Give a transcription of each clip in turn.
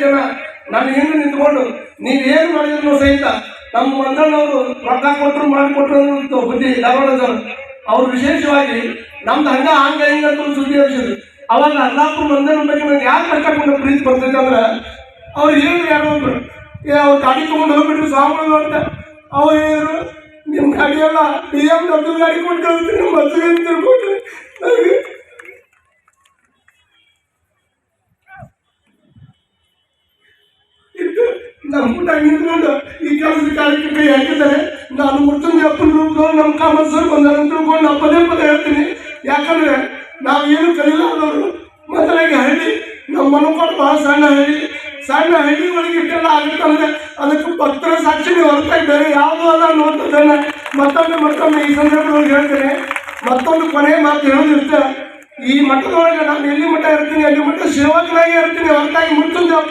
ಜನ ನನ್ನ ಹಿಂದೆ ನಿಂತ್ಕೊಂಡು ನೀವೇನು ಮಾಡಿದ್ರು ಸಹಿತ ನಮ್ಮ ಮಂದಣ್ಣವರು ರೊಕ್ಕ ಕೊಟ್ಟರು ಮಾಡಿಕೊಟ್ರು ಅಂತ ಬುದ್ಧಿ ಧಾರವಾಡದವರು ಅವ್ರು ವಿಶೇಷವಾಗಿ ನಮ್ದು ಹಂಗ ಹಂಗ ಹಿಂಗ ಅಂತ ಒಂದು ಸುದ್ದಿ ಹರಿಸಿದ್ರು ಅವಾಗ ಅಲ್ಲಾಪುರ ಮಂದಣ್ಣ ಬಗ್ಗೆ ನಂಗೆ ಯಾಕೆ ಕಷ್ಟಪಟ್ಟು ಪ್ರೀತಿ ಬರ್ತೈತೆ ಅಂದ್ರೆ, ಅವ್ರು ಹೇಳಿದ್ರು ಯಾರು ಏ, ಅವ್ರು ಗಾಡಿ ತೊಗೊಂಡು ಹೋಗ್ಬಿಟ್ರು, ಸಾಮಾನು ಅಂತ. ಅವ್ರು ಹೇಳಿದ್ರು ನಿಮ್ಮ ಗಾಡಿಯೆಲ್ಲ ಬಿ ಎಂ ಡಬ್ಲ್ಯೂ ಗಾಡಿ ಕೊಟ್ಟು ಕಳಿಸ್ತೀನಿ ನಿಮ್ಮ ಬಸ್ಸಿಗೆ ತಿಳ್ಕೊಟ್ರಿ ಊಟ ನಿಂತ್ಕೊಂಡು ಈ ಕೆಲಸದ ಕಾರ್ಯಕ್ಕೆ ಕೈ ಹಾಕಿದ್ದಾರೆ. ನಾನು ಮುರ್ತಂಗಿ ಅಪ್ಪನ ರೂಪದವ್ರು, ನಮ್ಮ ಕಾಮನ್ ಸರ್ ಬಂದಾರ ತಿಳ್ಕೊಂಡು ಪದೇ ಪದೇ ಹೇಳ್ತೀನಿ. ಯಾಕಂದ್ರೆ ನಾವು ಏನು ಕಲಿಲಾದವರು ಮೊದಲಾಗಿ ಹಳ್ಳಿ, ನಮ್ಮ ಮನಕೊಂಡು ಬಹಳ ಸಣ್ಣ ಹಳ್ಳಿ. ಸಣ್ಣ ಹಳ್ಳಿ ಒಳಗೆ ಇಟ್ಟೆಲ್ಲ ಆಗುತ್ತಂದ್ರೆ ಅದಕ್ಕೆ ಭಕ್ತರ ಸಾಕ್ಷಿಗೆ ಹೊರತಾಗಿ ಬೇರೆ ಯಾವುದು ಅಲ್ಲ ನೋಡ್ತದನ್ನ ಮತ್ತೊಮ್ಮೆ ಮತ್ತೊಮ್ಮೆ ಈ ಸಂದರ್ಭದೊಳಗೆ ಹೇಳ್ತೇನೆ. ಮತ್ತೊಂದು ಕೊನೆ ಮಾತು ಹೇಳೋದಿರ್ತ ಈ ಮಠದೊಳಗೆ ನಾನು ಎಲ್ಲಿ ಮಠ ಇರ್ತೀನಿ, ಅಲ್ಲಿ ಮಠ ಸೇವಕನಾಗಿ ಇರ್ತೀನಿ ಹೊರತಾಗಿ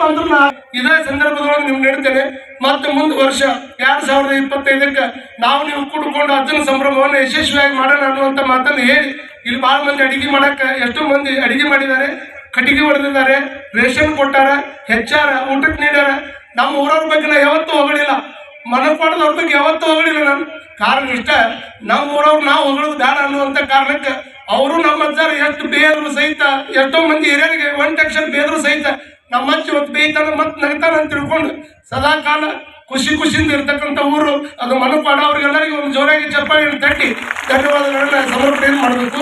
ಅಂತ ನಾ ಇದೇ ಸಂದರ್ಭದೊಳಗೆ ನಿಮ್ಗೆ ಹೇಳ್ತೇನೆ. ಮತ್ತೆ ಮುಂದೆ ವರ್ಷ ಎರಡ್ ಸಾವಿರದ ಇಪ್ಪತ್ತೈದಕ್ಕೆ ನಾವು ನೀವು ಕೂಡಿಕೊಂಡು ಅದನ್ನ ಸಂಭ್ರಮವನ್ನು ಯಶಸ್ವಿಯಾಗಿ ಮಾಡೋಣ ಅನ್ನುವಂಥ ಮಾತನ್ನು ಹೇಳಿ ಇಲ್ಲಿ ಭಾಳ ಮಂದಿ ಅಡಿಗೆ ಮಾಡಕ್ಕೆ ಎಷ್ಟೋ ಮಂದಿ ಅಡಿಗೆ ಮಾಡಿದ್ದಾರೆ. ಕಟ್ಟಿಗೆ ಹೊಡೆದಿದ್ದಾರೆ, ರೇಷನ್ ಕೊಟ್ಟಾರ, ಹೆಚ್ಚಾರ, ಊಟಕ್ಕೆ ನೀಡ್ಯಾರ. ನಮ್ಮ ಊರವ್ರ ಬಗ್ಗೆ ನಾ ಯಾವತ್ತೂ ಹೊಗಳಿಲ್ಲ. ಮನಪಾಡದವ್ರ ಬಗ್ಗೆ ಯಾವತ್ತೂ ಹೊಗಳಿಲ್ಲ ನಾನು. ಕಾರಣ ಇಷ್ಟ, ನಮ್ಮ ಊರವ್ರು ನಾವು ಹೊಗಳೋದು ಬೇಡ ಅನ್ನುವಂಥ ಕಾರಣಕ್ಕೆ ಅವರು ನಮ್ಮ ಅಜ್ಜಾರು ಎಷ್ಟು ಬೇದ್ರು ಸಹಿತ, ಎಷ್ಟೋ ಮಂದಿ ಹಿರಿಯರಿಗೆ ಒಂದ್ ಅಕ್ಷರ ಬೇದ್ರು ಸಹಿತ ನಮ್ಮ ಅಜ್ಜಿ ಇವತ್ತು ಬೇಯ್ತಾನ ಮತ್ತೆ ನಗ್ತಾನೆ ಅಂತ ತಿಳ್ಕೊಂಡು ಸದಾ ಕಾಲ ಖುಷಿ ಖುಷಿಯಿಂದ ಇರ್ತಕ್ಕಂಥ ಊರು, ಅದು ಮನಪಾಡ ಅವ್ರಿಗೆಲ್ಲರಿಗೂ ಒಂದು ಜೋರಾಗಿ ಚಪ್ಪಾಳಿ ತಟ್ಟಿ. ಧನ್ಯವಾದಗಳನ್ನ ಸಮರ್ಪಣೆ ಮಾಡಬೇಕು.